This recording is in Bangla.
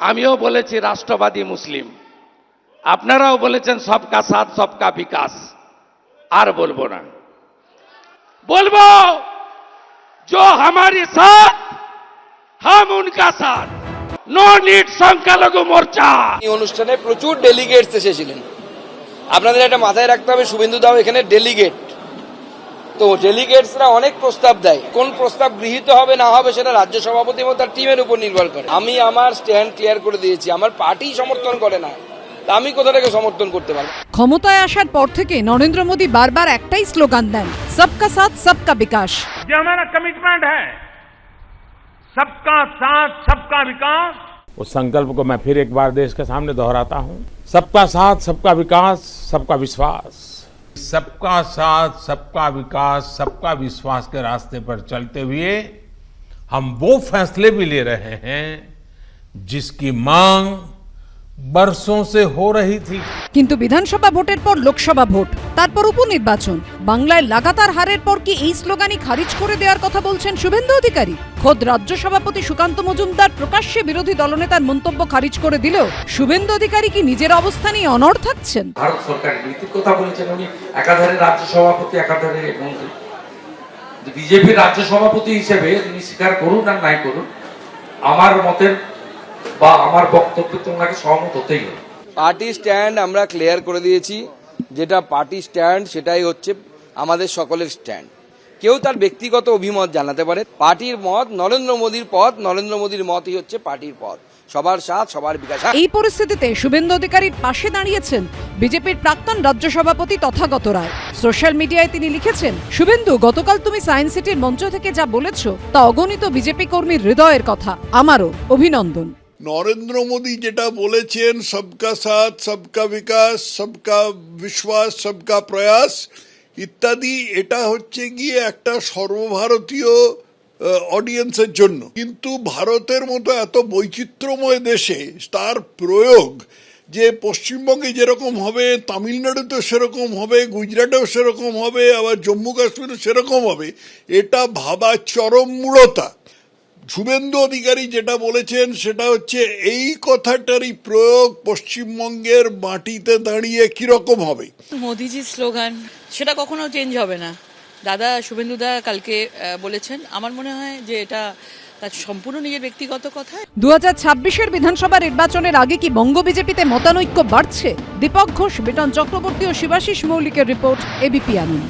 আমিও বলেছি রাষ্ট্রবাদী মুসলিম আপনারাও বলেছেন সবকা সাথ সবকা বিকাশ আর বলবো না বলবো जो हमारे साथ हम उनका साथ नो नीट সংখ্যালঘু মোর্চা এই অনুষ্ঠানে প্রচুর ডেলিগেটস এসেছিলেন আপনাদের একটা মাথায় রাখতে হবে শুভেন্দু দাও এখানে ডেলিগেট তো ডেলিগেটসরা অনেক প্রস্তাব দেয় কোন প্রস্তাব গৃহীত হবে না হবে সেটা রাজ্য সভাপতি এবং তার টিমের উপর নির্ভর করে আমি আমার স্ট্যান্ড ক্লিয়ার করে দিয়েছি আমার পার্টি সমর্থন করে না তা আমি কোথা থেকে সমর্থন করতে পারবো ক্ষমতায় আসার পর থেকে নরেন্দ্র মোদী বারবার একটাই স্লোগান দেন সবকা সাথ সবকা বিকাশ ये हमारा कमिटमेंट है सबका साथ सबका विकास उस संकल्प को मैं फिर एक बार देश के सामने दोहराता हूं सबका साथ सबका विकास सबका विश्वास सबका साथ, सबका विकास, सबका विश्वास के रास्ते पर चलते हुए हम वो फैसले भी ले रहे हैं जिसकी मांग बरसों से हो रही थी কিন্তু বিধানসভা ভোটের পর লোকসভা ভোট তারপর উপনির্বাচন বাংলায় লাগাতার হারের পর কি এই স্লোগানই খারিজ করে দেওয়ার কথা বলছেন শুভেন্দু অধিকারী খোদ রাজ্য সভাপতি সুকান্ত মজুমদার প্রকাশ্যে বিরোধী দলনেতার মন্তব্য খারিজ করে দিলেও শুভেন্দু অধিকারী কি নিজের অবস্থানেই অনড় থাকছেন ভারত সরকারের নীতির কথা বলেছেন উনি একাধারে রাজ্য সভাপতি একাধারে মন্ত্রী বিজেপির রাজ্য সভাপতি হিসেবে তিনি স্বীকার করুন আর নাই করুন আমার মতের বা আমার বক্তব্যে তো ওনাকে সহমত হতেই হবে। পার্টি স্ট্যান্ড আমরা ক্লিয়ার করে দিয়েছি। যেটা পার্টি স্ট্যান্ড সেটাই হচ্ছে আমাদের সকলের স্ট্যান্ড। কেউ তার ব্যক্তিগত অভিমত জানাতে পারে। পার্টির মত নরেন্দ্র মোদীর পথ নরেন্দ্র মোদীর মতই হচ্ছে পার্টির পথ। সবার সাথ সবার বিকাশ। এই পরিস্থিতিতে শুভেন্দু অধিকারীর পাশে দাঁড়িয়েছেন বিজেপির প্রাক্তন রাজ্য সভাপতি তথাগত রায়। সোশ্যাল মিডিয়ায় তিনি লিখেছেন শুভেন্দু গতকাল তুমি সায়েন্স সিটির মঞ্চ থেকে যা বলেছ তা অগণিত বিজেপি কর্মীর হৃদয়ের কথা। আমারও অভিনন্দন। নরেন্দ্র মোদী যেটা বলেছেন, সবকা সাথ, সবকা বিকাশ, সবকা বিশ্বাস, সবকা প্রয়াস ইত্যাদি, এটা হচ্ছে গিয়ে একটা সর্বভারতীয় অডিয়েন্সের জন্য। কিন্তু ভারতের মতো এত বৈচিত্র্যময় দেশে তার প্রয়োগ যে পশ্চিমবঙ্গে যেরকম হবে তামিলনাড়ুতে সেরকম হবে, গুজরাটেও সেরকম হবে, আবার জম্মু কাশ্মীরে সেরকম হবে, এটা ভাবা চরম মূঢ়তা। শুভেন্দু অধিকারী যেটা বলেছেন সেটা হচ্ছে এই কথাটারই প্রয়োগ পশ্চিমবঙ্গের মাটিতে দাঁড়িয়ে কীরকম হবে? মোদিজির স্লোগান সেটা কখনো চেঞ্জ হবে না। দাদা শুভেন্দুদা কালকে বলেছেন আমার মনে হয় যে এটা তার সম্পূর্ণ নিজের ব্যক্তিগত কথা। দু হাজার ছাব্বিশের বিধানসভা নির্বাচনের আগে কি বঙ্গ বিজেপিতে মতানৈক্য বাড়ছে? দীপক ঘোষ বেটন চক্রবর্তী ও শিবাশিস মৌলিকের report ABP Ananda.